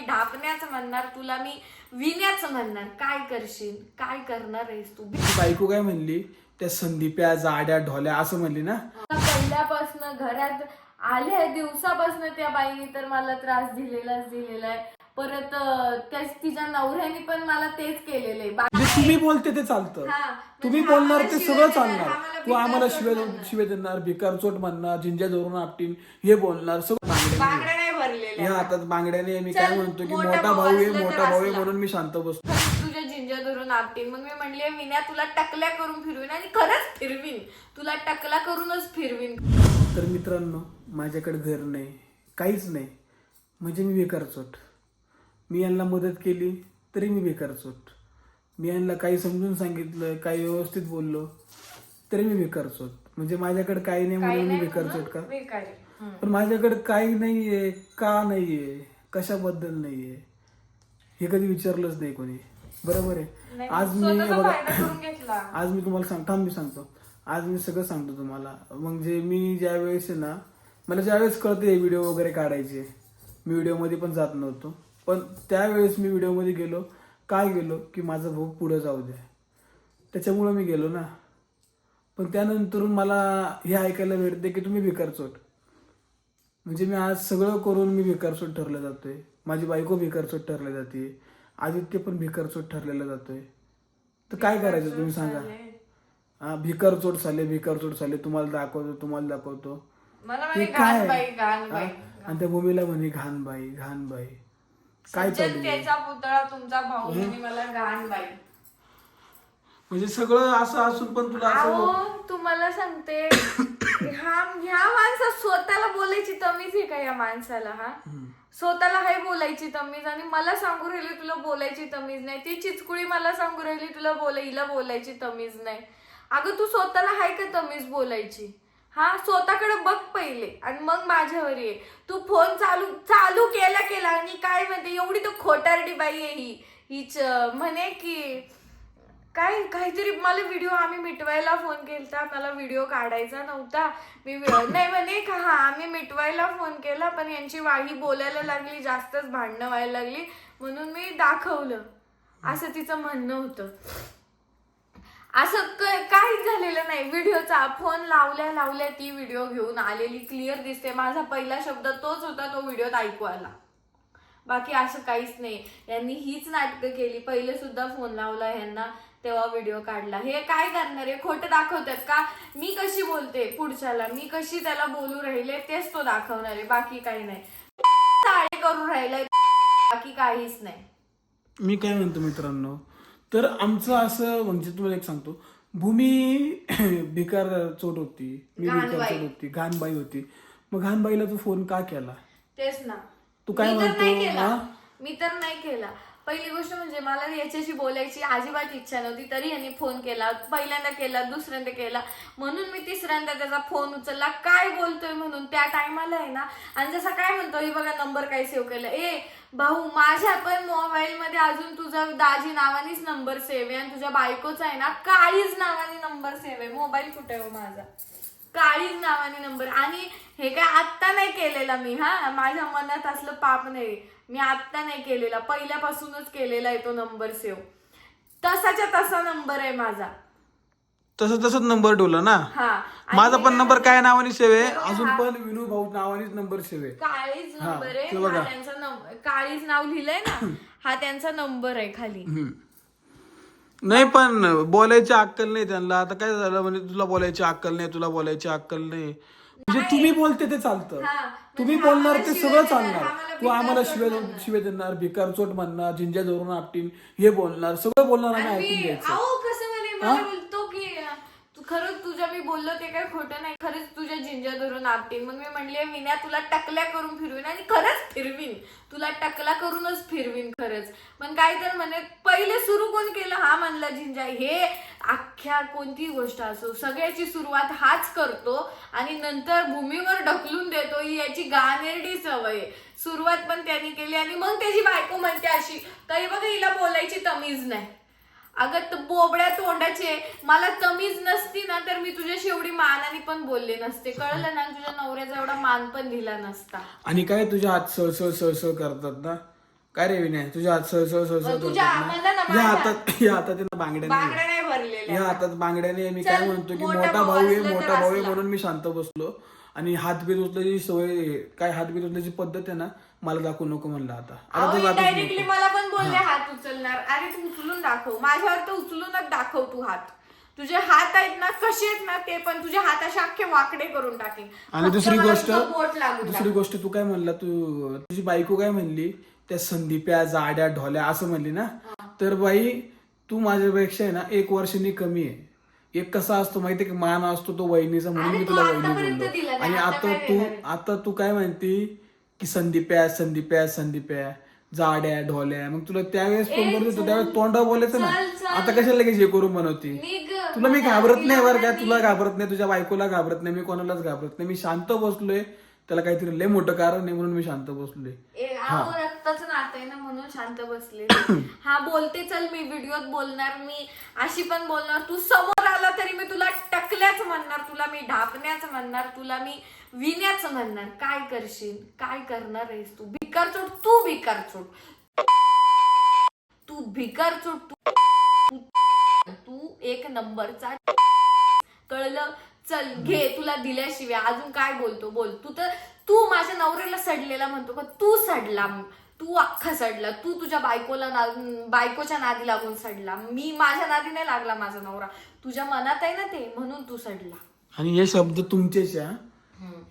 मी ढापण्याचं म्हणणार तुला मी विण्याचं म्हणणार. काय करशील? काय करणार आहेस तू? बायको काय म्हणली? त्या संदीप्या जाड्या ढोल्या असं म्हणली ना? पहिल्यापासून घरात आल्या दिवसापासून त्या बाईने तर मला त्रास दिलेलाच दिलेला आहे. परत अं, त्या तिच्या नवऱ्याने पण मला तेच केलेलं आहे. म्हणजे तुम्ही बोलते ते चालतं. हा, तुम्ही म्हणजे बोलणार ते सगळं चालणार. तू आम्हाला म्हणणार. शिव्या देणार भिकार चोट म्हणणार जिंजा धरून आपटीन हे बोलणार सगळं बांगड्या या हातात बांगड्याने मी चल, काय म्हणतो की मोठा मोठा भाऊ भाऊ आहे असला तर मोठा भाऊ आहे असला. म्हणून मी शांत बसतो. तुझ्या जिंजा धरून आपटीन मग मी म्हणले विण्या तुला टकल्या करून फिरवीन आणि खरंच फिरवीन. तुला टकला करूनच फिरवीन. तर मित्रांनो माझ्याकडे घर नाही काहीच नाही. म्हणजे मी बेकारचोट मी यांना मदत केली तरी मी बेकारचोट मी यांना काही समजून सांगितलं काही व्यवस्थित बोललो तरी मी बेकारचोट म्हणजे माझ्याकडे काही नाही म्हणून मी बेकारचोट का? बेकारी. पण माझ्याकडे काही नाहीये का नाहीये कशाबद्दल नाहीये हे कधी विचारलंच नाही कोणी. बरोबर आहे? आज मी बघा आज मी तुम्हाला सांग थांब मी सांगतो. आज मी सगळं सांगतो तुम्हाला. म्हणजे मी ज्या वेळेस आहे ना मला ज्यावेळेस कळते व्हिडिओ वगैरे काढायचे मी व्हिडिओमध्ये पण जात नव्हतो. पण त्यावेळेस मी व्हिडिओमध्ये गेलो काय गेलो की माझा भाऊ पुढे जाऊ द्या त्याच्यामुळं मी गेलो ना. पण त्यानंतरून मला हे ऐकायला भेटते की तुम्ही भिकारचोट म्हणजे मी आज सगळं करून मी भिकारचोट ठरला जातोय. माझी बायको भिकारचोट ठरली जाते. आदित्य पण भिकारचोट ठरलेला जातोय. तर काय करायचं तुम्ही सांगा? हा भिकार चोट झाले भिकार चोट झाले तुम्हाला दाखवतो तुम्हाला दाखवतो. हे काय हा? आणि त्या भूमीला म्हणे घाण बाई घाण बाई काय चालू आहे? त्याचा पुतळा तुमचा भाऊ म्हणे मला घाण बाई म्हणजे सगळं असं असून पण तुला असं अहो तुम्हाला सांगते. हा ह्या माणसात स्वतःला बोलायची तमीज आहे का या माणसाला हा? स्वतःला हाय बोलायची तमीज आणि मला सांगू राहिली तुला बोलायची तमीज नाही. ती चिचकुळी मला सांगू राहिली तुला बोला हिला बोलायची तमीज नाही. अगं तू स्वतःला हाय का तमीज बोलायची? हा स्वतःकडे बघ पहिले आणि मग माझ्यावर ये. तू फोन चालू चालू केला केला आणि काय म्हणते एवढी तर खोटारडी बाई आहे ही. हीच म्हणे की काय काहीतरी मला व्हिडिओ आम्ही मिटवायला फोन केलता. मला व्हिडिओ काढायचा नव्हता. मी नाही म्हणे का हा आम्ही मिटवायला फोन केला पण यांची वाही बोलायला लागली जास्तच भांडणं व्हायला लागली. म्हणून मी दाखवलं. असं तिचं म्हणणं होतं. असं काहीच झालेलं नाही. व्हिडिओचा फोन लावल्या लावल्या ती व्हिडिओ घेऊन आलेली. क्लिअर दिसते. माझा पहिला शब्द तोच होता तो व्हिडिओत ऐकू आला बाकी असं काहीच नाही. यांनी हीच नाटकं केली. पहिले सुद्धा फोन लावला यांना. तेव्हा व्हिडिओ काढला. हे काय करणार आहे? खोटं दाखवतात का? मी कशी बोलते पुढच्याला? मी कशी त्याला बोलू राहिले? तेच तो दाखवणार आहे. बाकी काही नाही. चाळे करू राहिलाय. बाकी काहीच नाही. मी काय म्हणतो मित्रांनो? तर आमचं असं म्हणजे तुम्हाला एक सांगतो. भूमी भिकार चोट होती. मी भिकार घाणबाई. चोट होती. घाणबाई होती. मग घाणबाईला तू फोन का केला? तेच ना. तू काय मी तर नाही म्हणतो, केला. हा? मी तर नाही केला. पहिली गोष्ट म्हणजे मला याच्याशी बोलायची अजिबात इच्छा नव्हती तरी यांनी फोन केला पहिल्यांदा केला दुसऱ्यांदा केला. म्हणून मी तिसऱ्यांदा त्याचा फोन उचलला. काय बोलतोय म्हणून? त्या टायमाला आहे ना आणि जसा काय म्हणतो हे बघा नंबर काय सेव्ह केला. ए भाऊ माझ्या पण मोबाईलमध्ये अजून तुझा दाजी नावानेच नंबर सेव्ह आहे आणि तुझ्या बायकोचा आहे ना काळीच नावाने नंबर सेव्ह आहे. मोबाईल कुठे आहे हो माझा? काळीच नावाने नंबर आणि हे काय आत्ता नाही केलेला मी हा? माझ्या मनात असलं पाप नाही. मी आत्ता नाही केलेला पहिल्यापासूनच केलेला आहे तो नंबर सेव्ह. तसाच्या तसा नंबर आहे माझा. तसं तसंच नंबर ठेवला ना? हा. आणि माझा पण नंबर काय नावाने सेव आहे? अजून. पण विनू भाऊ नावानेच नंबर सेव आहे. काळीच हा, नंबर आहे. ते बघा. हा त्यांचा नंबर काळीच नाव लिहिलंय ना? हा त्यांचा नंबर आहे खाली. हम्म. नाही पण बोलायची अक्कल नाही त्यांना. आता काय झालं म्हणजे तुला बोलायची अक्कल नाही तुला बोलायची अक्कल नाही. म्हणजे तुम्ही बोलते ते चालतं. तुम्ही म्हणजे बोलणार ते सगळं चालणार. तू आम्हाला चोट शिव्या देणार. भिकार चोट म्हणणार जिंजा धरून आपटीन हे बोलणार सगळं बोलणार आणि ऐकून घ्यायचं. अहो कसं म्हणे मला बोलतो की अं, तू खरंच बोललो ते काय खोटं नाही. खरंच तुझ्या जिंजा धरून आपटीन. मग मी म्हणले विना तुला टकल्या करून फिरवीन. आणि खरंच फिरवीन. तुला टकला करूनच फिरवीन खरंच. पण काय तर म्हणे पहिले सुरू कोण केलं? हा म्हणला जिंजा हे अख्ख्या कोणती गोष्ट असो सगळ्याची सुरुवात हाच करतो आणि नंतर भूमीवर ढकलून देतो ही याची गानेरडी सवय. सुरुवात पण त्यांनी केली आणि मग त्याची बायको म्हणते अशी तरी बघा हिला बोलायची तमीज नाही. अगं त- बोबड्या तोंडाचे मला तमीज नसती ना तर मी तुझ्याशी एवढी मानाने पण बोलले नसते. कळलं ना तुझ्या नवऱ्याचा एवढा मान पण दिला नसता. आणि काय तुझ्या हात सळसळ सळसळ करतात ना? काय रे विनय तुझ्या हात सळ सळ सळ सळ मग तुझ्या करतात ना? मला ना या माझ्या- हातात या हातात आहे ना बांगड्या नाही. बांगड्या नाही भरलेल्या. या हातात बांगड्याने मी चल, काय म्हणतो की मोठा मोठा भाऊ भाऊ आहे असला तर मोठा भाऊ आहे असला. म्हणून मी शांत बसलो. आणि हात बीत उचलायची सवय. काय हात बीत उचलायची पद्धत आहे ना मला दाखवू नको म्हणलं आता. डायरेक्टली नको. मला पण बोलले हात उचलणार. अरे तू उचलून दाखव. माझ्यावर तर उचलूनच दाखव तू हात. तुझे हात आहेत ना कसे आहेत ना ते पण तुझे हात असे अख्खे वाकडे करून टाकेन. आणि फक्त दुसरी मला गोष्ट तुझं बोट. दुसरी गोष्ट तू काय म्हणला तू तुझी बायको काय म्हणली त्या संदीप्या जाड्या ढोल्या असं म्हणली ना तर बाई तू माझ्यापेक्षा आहे ना एक वर्षांनी कमी आहे. एक कसा असतो माहितीये की? मान असतो तो वहिनीचा म्हणून मी तुला वहिनी बोललो आणि आता तू? आता तू काय म्हणती? की संदीप्या संदीप्या संदीप्या जाड्या ढोल्या. मग तुला त्यावेळेस फोन करत होतो. त्यावेळेस तोंडा बोलायचं ना. आता कशाला लगेच हे करून बनवती. तुला मी घाबरत नाही बरं का? तिला घाबरत नाही. तुझ्या बायकोला घाबरत नाही. मी कोणालाच घाबरत नाही. मी शांत बसलोय. त्याला काहीतरी लय मोठं कारण नाही म्हणून मी शांत बसलोय. अहो, रक्ताचं नातं आहे ना म्हणून शांत बसले हा बोलते चल मी व्हिडिओत बोलणार मी अशी पण बोलणार. तू समोर आला तरी मी तुला टकल्याच म्हणणार तुला मी ढापण्याच म्हणणार तुला मी विण्याच म्हणणार. काय करशील? काय करणार आहेस तू? भिकार चोट तू भिकार चोट. तू भिकार चोट तू तू एक नंबरचा कळलं? चल घे तुला दिल्याशिवाय. अजून काय बोलतो? बोल. तू तर तू माझ्या नवऱ्याला सडलेला म्हणतो का? तू सडला. तू अख्खा सडला. तू तुझ्या बायकोला ना- बायकोच्या नादी लागून सडला. मी माझ्या नादी नाही लागला माझा नवरा. तुझ्या मनात आहे ना ते म्हणून तू सडला. आणि हे शब्द तुमचेच आहे, हा?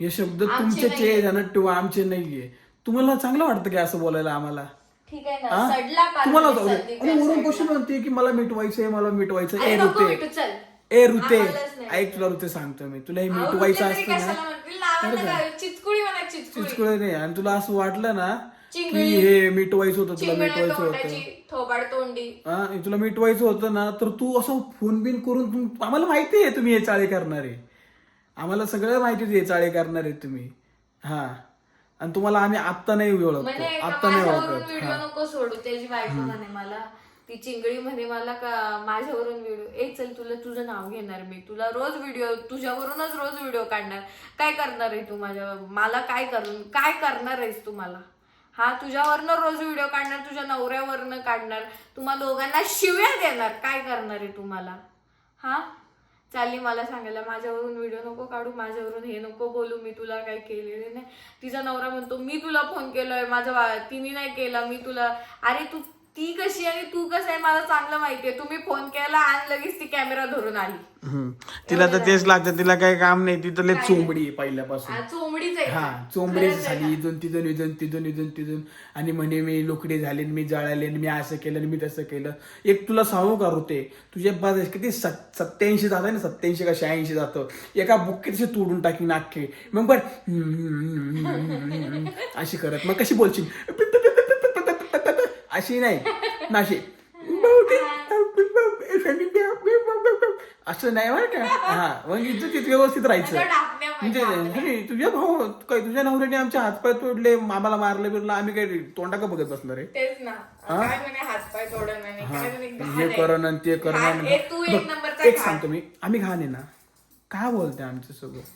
हे शब्द तुमचेच. आहे ठेवा आमचे नाहीये. तुम्हाला चांगलं वाटतं की असं बोलायला आम्हाला? ठीक आहे हा? ना सडला पाहिजे, तुम्हाला संदीप आणि वरून सडला. कशी म्हणते की मला मिटवायचंय मला मिटवायचं अरे ए नको ऋते चल. ए ऋते आम्हालाच नाही. ऐक तुला ऋते सांगतो मी. तुला हे अहो, मिटवायचं तरी असतं कशाला ना म्हणतील? काय? म्हणा चिचकुळी. चिचकुळे नाही. आणि तुला असं वाटलं ना की चिंगळी. हे मिटवायचं होतं तुला चिंगळ्या मिटवायचं तोंडाची होतं थोबाड तोंडी. हा तुला मिटवायचं होतं ना तर तू असं फोन बिन करून आम्हाला माहिती आहे तुम्ही हे चाळे करणारे. आम्हाला सगळं माहिती आहे हे चाळे करणारे तुम्ही. हा. आणि तुम्हाला आम्ही आत्ता नाही ओळखतो. म्हणे का आत्ता नाही माझ्यावरून ओळखत. व्हिडिओ हा. नको सोडू त्याची बायको म्हणे मला. ती चिंगडी म्हणे मला का माझ्यावरून व्हिडिओ ए चल तुला तुझं नाव घेणार मी. तुला रोज व्हिडिओ तुझ्यावरूनच रोज व्हिडिओ काढणार. काय करणार आहे तू माझ्या मला काय करून काय करणार आहेस तू मला? हा तुझ्यावरनं रोज व्हिडिओ काढणार तुझ्या नवऱ्यावरनं काढणार तुम्हा दोघांना शिव्या देणार. काय करणार आहे तुम्हाला? हा? चालली मला सांगायला माझ्यावरून व्हिडिओ नको काढू माझ्यावरून हे नको बोलू मी तुला काय केलेले नाही. तिचा नवरा म्हणतो मी तुला फोन केलोय माझा तिने नाही केला मी तुला अरे तू ती कशी आणि तू कसं आहे मला चांगलं माहितीये. तुम्ही फोन केला आणि लगेच ती कॅमेरा धरून आली. हम्म. तिला तर तेच लागतं. तिला काही काम नाही. ती तर लय चोंबडी आहे पहिल्यापासून. आ, चोमडीच आहे. हा. चोंबडी झाली इथून तिथून इथून तिथून इथून तिथून. आणि म्हणे मी लोकडे झाले मी जळाले आणि मी असं केलं आणि मी तसं केलं. एक तुला सांगू का होते तुझ्या बाद किती सत- सत्याऐंशी जात ना? सत्याऐंशी का शहाऐंशी जातं? एका बुक्कीत अशी तोडून टाकी नाखे मग पण अशी करत. मग कशी बोलशील? अशी नाही. नाशी असं नाही बरं का? हा मग तिथे व्यवस्थित राहायचं. म्हणजे अरे तुझ्या भाऊ काय तुझ्या नवऱ्याने आमच्या हातपाय तोडले आम्हाला मारले बिरलं आम्ही काय तोंडा का बघत बसणार आहे तेच ना. काय म्हणे हातपाय तोडून म्हणे काय म्हणे घाण हे आहे. करण आणि ते करण घाण. आणि- ए, तू एक बघ, नंबरचा एक घाण. सांगतो मी. आम्ही घाण आहे ना. का बोलते आमच्यासोबत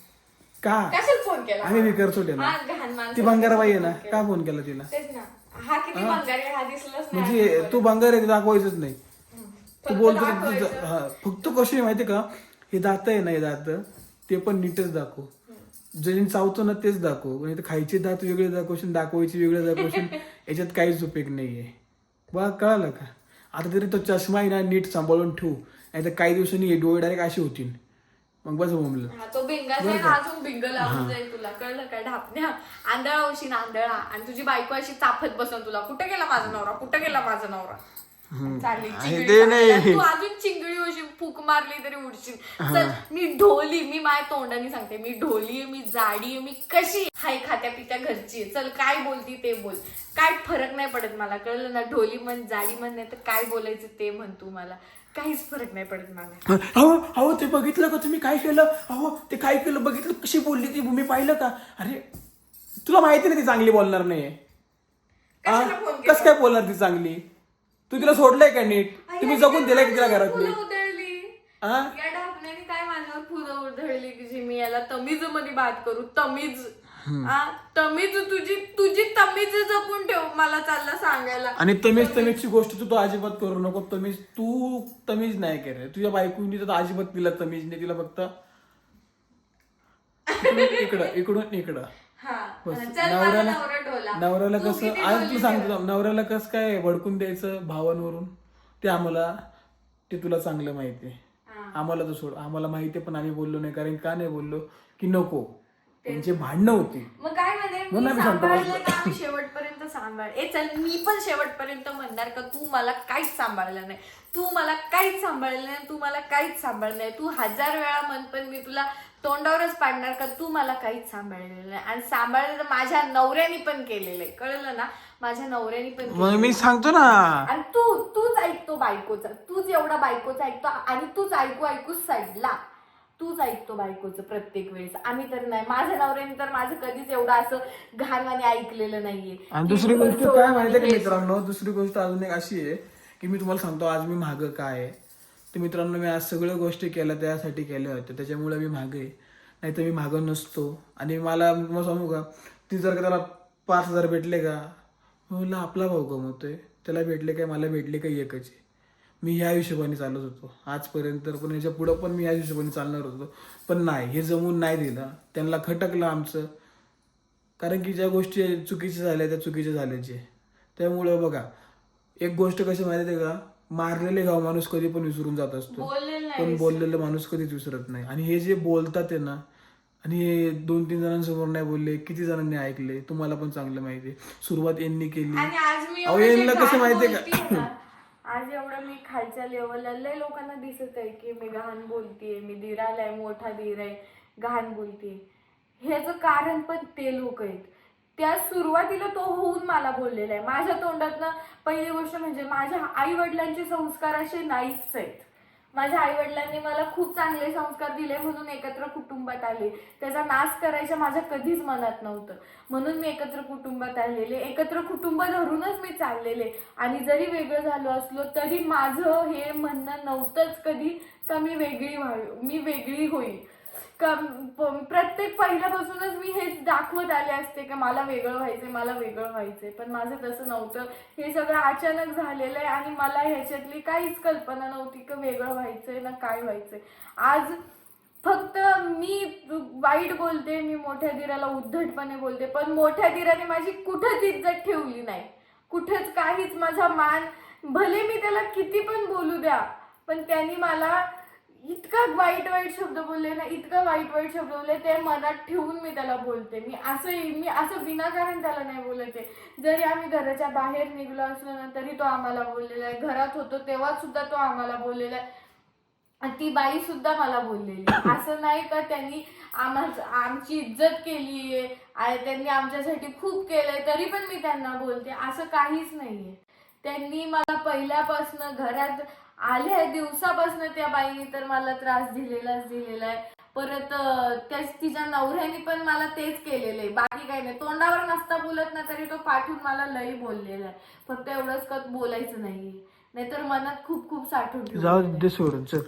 का? कशाला फोन केला? आम्ही आहे हा, ना घाण. ती बंगाराबाई आहे ना. का फोन केला तिला? तेच ना. हा किती भंगारी आहे, हा दिसलाच नाही म्हणजे तू बंगार आहे दाखवायचंच नाही. तू फक्त बोलतो दाखवायचं. तुझं- हा, फक्त कशी आहे माहिती का? हे दात आहे ना हे दात ते पण नीटच दाखव. जे चावतो ना तेच दाखव. नाही तर खायचे दात वेगळे दाखवशील दाखवायचे वेगळे दाखवशील याच्यात काहीच उपयोग नाहीये. बघा कळालं का? आता तरी तो चष्मा आहे ना नीट सांभाळून ठेवू. नाही तर काही दिवसांनी हे डोळे डायरेक्ट असे होतील. मग बस बोंबलं हा, तो भिंगाचा आहे ना अजून भिंग लावून जाईल तुला. कळलं काय ढापण्या. आंधळा होशील आंधळा आणि तुझी बायको अशी चाफत बसन तुला. कुठे गेला माझा नवरा? कुठे गेला माझा नवरा? चालली चिंगडी ते नाही. सांगायला. तू अजून चिंगडी होशील फूक मारली तरी उडशील. चल मी ढोली मी माझ्या तोंडाने सांगते. मी ढोली आहे मी जाडी आहे मी कशी आहे? हाय खात्या पित्या घरची आहे. चल काय बोलती ते बोल. काय फरक नाही पडत मला. कळलं ना? ढोली म्हण जाडी म्हण नाही तर काय बोलायचं ते म्हण तू मला. काहीच फरक नाही पडत मला अहो अहो ते बघितलं का तुम्ही? काय केलं? अहो ते काय केलं? बघितलं? कशी बोलली ती? भूमी पाहिलं का? अरे तुला माहिती नाही ती चांगली बोलणार नाहीये. कशाला फोन केला? कस काय बोलणार ती चांगली? तू तिला सोडलंय का नीट? तुम्ही जगून दिलाय की तिला घरात फुलं उधळली. हा या काय माझ्यावर फुलं उधळली की जी मी याला तमीजमध्ये बात करू? तमीज. तमीज तुझी तुझी तमीज जपून ठेव मला चाललं सांगायला. आणि तमीज तमीजची गोष्ट तू तो अजिबात करू नको. तमीज तू तमीज नाही केलं तुझ्या बायकोनी तर अजिबात तिला तमीज नाही तिला फक्त इकडून इकडं इकडून इकडं. हा बस. चल माझा नवऱ्याला नवरा नवऱ्याला तू कसं किती आज तू सांगतो नवऱ्याला कसं काय भडकून द्यायचं भावांवरून? ते आम्हाला ते तुला चांगलं माहिती आहे. हा. आम्हाला तर सोड आम्हाला माहिती आहे, पण आम्ही बोललो नाही. कारण का नाही बोललो? की नको. त्यांची भांडणं होती. मग काय म्हणे? म्हणून मी सांभाळलं. तर आम्ही शेवटपर्यंत सांभाळ. ए चल मी पण शेवटपर्यंत म्हणणार का तू मला काहीच सांभाळलं नाही. तू मला काहीच सांभाळलं नाही तू मला काहीच सांभाळलं नाही. तू हजार वेळा म्हण पण मी तुला तोंडावरच पाडणार का तू मला काहीच सांभाळलेलं नाही. आणि सांभाळलं तर माझ्या नवऱ्याने पण केलेलं आहे. कळलं ना? माझ्या नवऱ्याने पण मी. सांगतो ना. आणि तू तूच ऐकतो बायकोचा. तूच एवढा बायकोचा ऐकतो आणि तूच ऐकू ऐकू सडला. तूच ऐकतो बायकोचं प्रत्येक वेळेस. आम्ही तर नाही. माझ्या नवऱ्याने तर माझं कधीच एवढं असं घाणवाने ऐकलेलं नाहीये. आणि दुसरी गोष्ट काय का हे- मित्रांनो? दुसरी गोष्ट अजून एक अशी आहे की मी तुम्हाला सांगतो आज मी मागं काय आहे? तर मित्रांनो मी आज सगळ्या गोष्टी केल्या त्यासाठी केल्या होत्या. त्याच्यामुळे मी मागे आहे. नाही तर मी मागं नसतो. आणि मला मग सांगू का? ती जर का त्याला पाच हजार भेटले का? म्हणलं आपला भाऊ कमवतोय त्याला भेटले काय? मला भेटले काय एकच आहे. मी ह्या हिशोबाने चालत होतो. आजपर्यंत पण याच्या पुढं पण मी ह्या हिशोबाने चालणार होतो. पण नाही हे जमून नाही दिलं. त्यांना खटकलं आमचं. कारण की ज्या गोष्टी चुकीच्या झाल्या त्या चुकीच्या झाल्याचे त्यामुळं बघा एक गोष्ट कशी माहिती आहे का? मारलेले गाव माणूस कधी पण विसरून जात असतो. पण बोललेला माणूस कधीच विसरत नाही. आणि हे जे बोलतात आहे ना आणि हे दोन तीन जणांसमोर नाही बोलले किती जणांनी ऐकले तुम्हाला पण चांगलं माहिती सुरुवात यांनी केली. अहो, यांना कसं माहितीये का? आज एवढं मी खालच्या लेवलला लय लोकांना दिसत आहे की मी घाण बोलतीये मी दिराला आहे मोठा धीर आहे घाण बोलतीये. ह्याचं कारण पण ते लोक आहेत. त्या सुरुवातीला तो होऊन मला बोललेला आहे. माझ्या तोंडातनं पहिली गोष्ट म्हणजे माझ्या आई वडिलांचे संस्कार असे नाहीच आहेत. माझ्या आई वडिलांनी मला खूप चांगले संस्कार दिले म्हणून एकत्र कुटुंबात आले. त्याचा नाश करायचं माझ्या कधीच मनात नव्हतं. म्हणून मी एकत्र कुटुंबात आलेले. एकत्र कुटुंब धरूनच मी चाललेले. आणि जरी वेगळं झालो असलो तरी माझं हे म्हणणं नव्हतंच कधी का मी वेगळी व्हावी मी वेगळी होईल. प्रत्येक पहिल्यापासूनच मी हेच दाखवत आले असते की मला वेगळं व्हायचंय मला वेगळं व्हायचंय. पण माझं तसं नव्हतं. हे सगळं अचानक झालेलं आहे आणि मला ह्याच्यातली काहीच कल्पना नव्हती की वेगळं व्हायचंय ना काय व्हायचंय. आज फक्त मी वाईट बोलते मी मोठ्या दिराला उद्धटपणे बोलते पण मोठ्या दिराने माझी कुठंच इज्जत ठेवली नाही. कुठंच काहीच माझा मान भले मी त्याला किती पण बोलू द्या पण त्यांनी मला इतका वाईट वाईट शब्द बोलले ना इतका वाईट वाईट शब्द बोलले ते मनात ठेवून मी त्याला बोलते. मी असं मी असं विनाकारण त्याला नाही बोलते जरी आम्ही घराच्या बाहेर निघलो असलो ना तरी तो आम्हाला बोललेला आहे. घरात होतो तेव्हा सुद्धा तो आम्हाला बोललेला आहे. ती बाई सुद्धा मला बोललेली असं नाही का त्यांनी आम्हा आमची इज्जत केली आहे आणि त्यांनी आमच्यासाठी खूप केलंय तरी पण मी त्यांना बोलते. असं काहीच नाहीये. त्यांनी मला पहिल्यापासून घरात आल्या दिवसापासून त्या बाईने तर मला त्रास दिलेलाच दिलेला आहे. परत त्याच तिच्या नवऱ्याने पण मला तेच केलेलं आहे. बाकी काही नाही. तोंडावर नसता बोलत ना तरी तो पाठवून मला लई बोललेला आहे. फक्त एवढंच का बोलायचं नाहीये. नाहीतर मनात खूप खूप साठवून जाऊ. दे सोडून चल.